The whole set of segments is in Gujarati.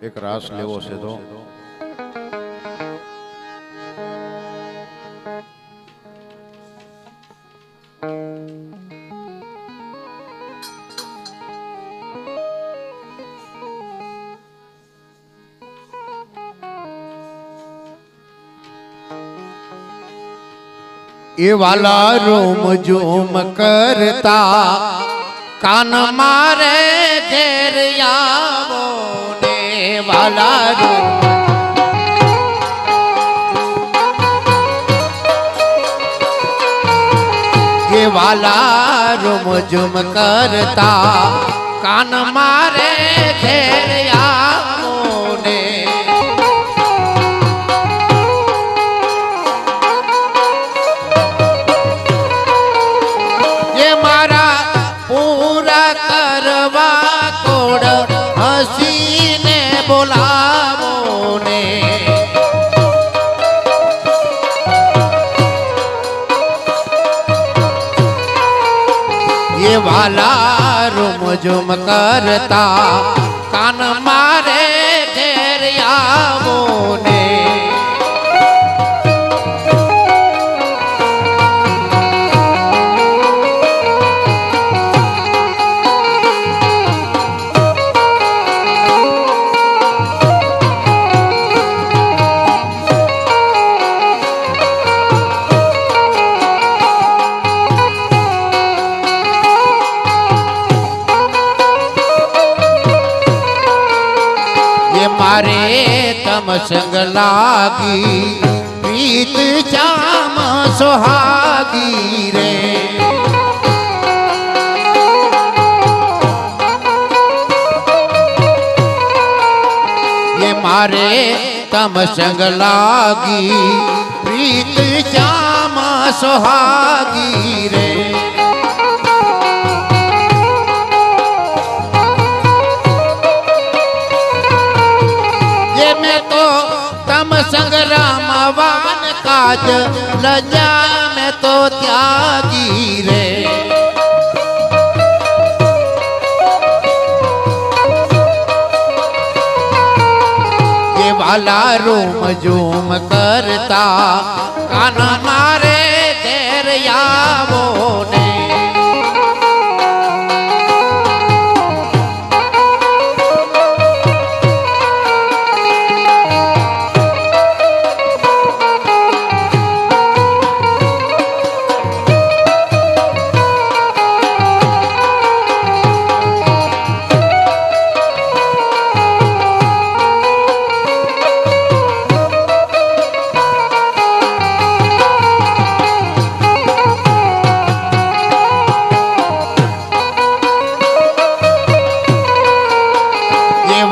એક રાસ લેવો છે તો એ વાલા રોમ જોમ કરતા કાન મારે ઘેર આવો ને વાલા રોમ એ વાલા રોમ જોમ કરતા કાન મારે ઘેર વાલા રૂમ ઝુમ કરતા કાન મારે ઘેર આવો ને તમ સંગ લાગી પ્રીત જામ रे। રે એ મારે તમ સંગ લાગી પ્રીત જામ સોહાગી આજ લજા મેં તો ત્યાગી રે. વાલા રોમ ઝૂમ કરતા કાના માર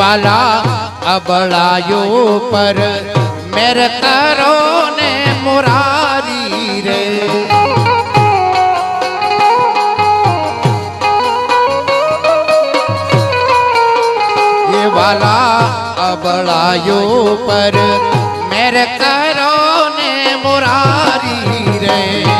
વાલા અબળાયો પર મેર કરો ને મોરારી રે. એ વાલા અબળાયો પર મેર કરો ને મોરારી રે.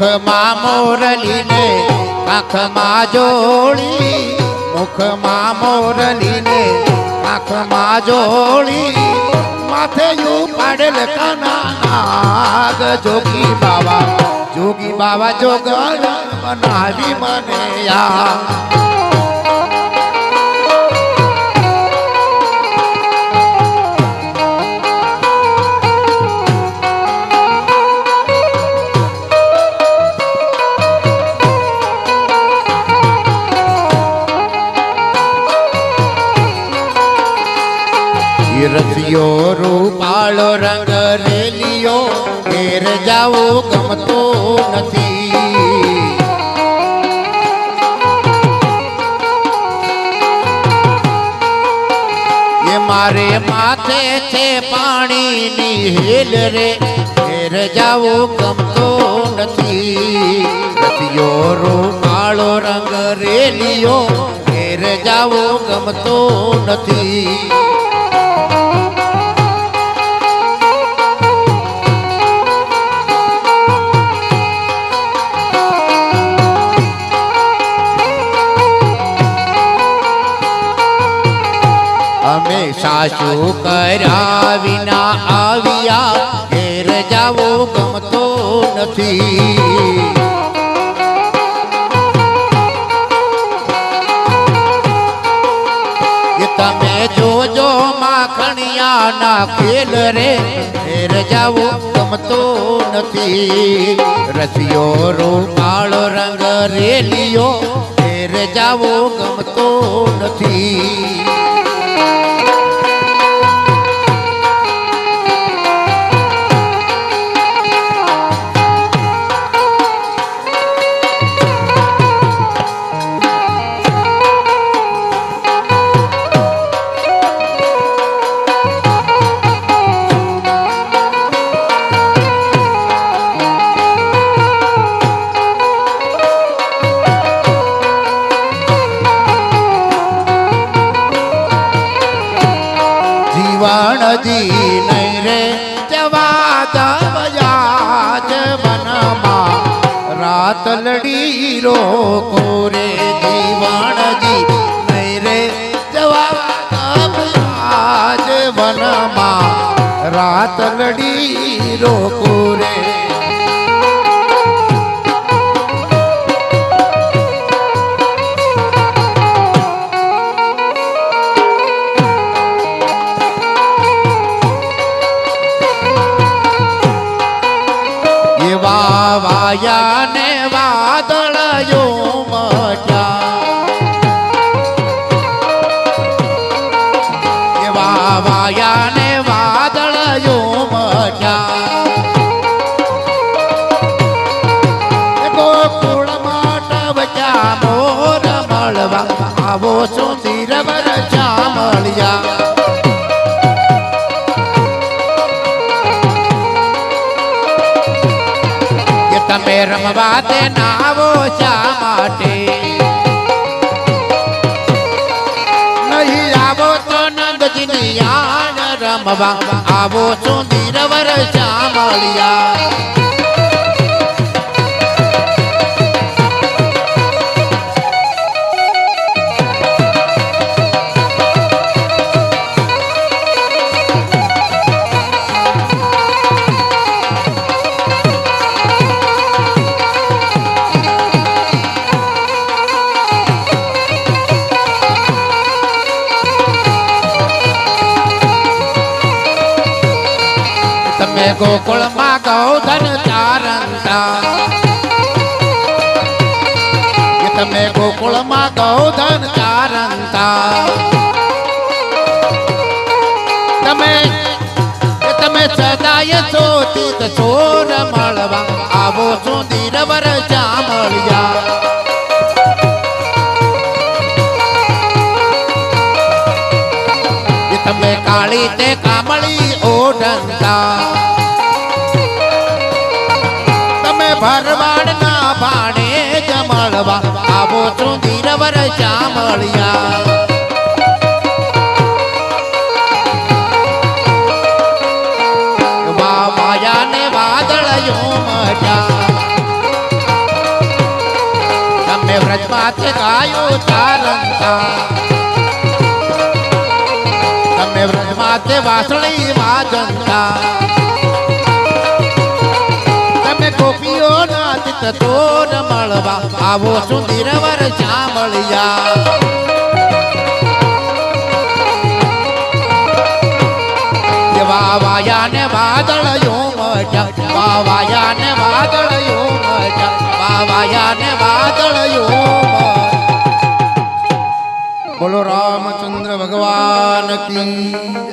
મુખમાં મોરલીને આંખમાં જોડી, મુખમાં મોરલીને આંખમાં જોડી. માથે યુ પાડેલ કાના નાગ જોગી બાવા જોગી બાવા જોગણ બનાવી મને યા. ગમતો નથી. એ મારે માથે છે પાણીની હેલ રે. ઘેર જાવો ગમતો નથી. રતિયો રો, કાળો રંગ રેલિયો ઘેર જાવો ગમતો નથી. સાસુ કર્યા વિના આવ્યા. ઘેર જાવો ગમતો નથી. તમે જોજો માખણિયા ના ખેલ રે. ઘેર જાવો ગમતો નથી. રસિયો રૂપાળો રંગ રેલિયો ઘેર જાવો ગમતો નથી. જીવણજી નહીં રે, જવા દયા મનમાં રાત લડી રોકો રે જીવણજી નહીં રે, જવા દયા વનમાં. રાત લડી રોકો રે રમવા તે નાવો શા માટે. નહીં આવો તો નંદજીની યાદ રમવા. આવો છો ધીરવર ચામળિયા તમે ગોકુળમાં ગૌધન ચારંતા તમે ગોકુળમાં ગૌધન ચારંતા તમે તમે સદાય સોતીત છોર મળવા આવો છો દીરવર ચામળિયા કે તમે કાળી તે કામળી ઓઢંતા. જમળવા આવો છું ધીરવર ચામળિયા માયા ને વાદળયો મજા તમે વ્રજમાં ગાયો ચારંતા તમે વ્રજમાં તે વાસળી વાજંતા તમે ગોપીઓના ચિત મળવા. આવો સુધીર વર સાંભળ્યા વાવાયા ને વાદળયો મજા વાવાયા ને વાદળયો મજા વાવાયા ને વાદળયો બોલો રામચંદ્ર ભગવાન કી